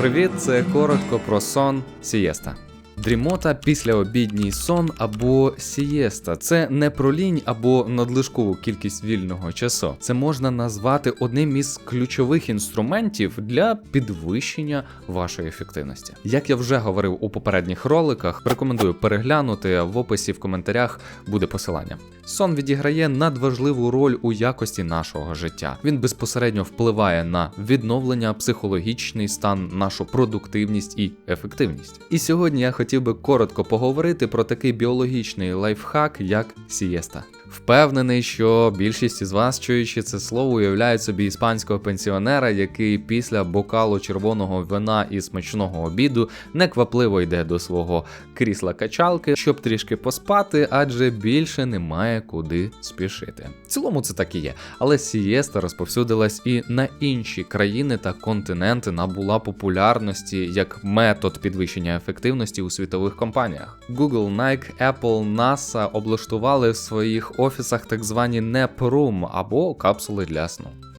Привіт, це коротко про сон Сієста. Дрімота післяобідній сон або сієста це не про лінь або надлишкову кількість вільного часу. Це можна назвати одним із ключових інструментів для підвищення вашої ефективності. Як я вже говорив у попередніх роликах, рекомендую переглянути в описі в коментарях буде посилання. Сон відіграє надважливу роль у якості нашого життя. Він безпосередньо впливає на відновлення, психологічний стан, нашу продуктивність і ефективність. І сьогодні я хотів би коротко поговорити про такий біологічний лайфхак, як сієста. Впевнений, що більшість із вас, чуючи це слово, уявляють собі іспанського пенсіонера, який після бокалу червоного вина і смачного обіду неквапливо йде до свого крісла качалки, щоб трішки поспати, адже більше немає куди спішити. В цілому це так і є, але сієста розповсюдилась і на інші країни та континенти набула популярності як метод підвищення ефективності у світових компаніях. Google, Nike, Apple, NASA облаштували в своїх офісах так звані room або капсули для сну.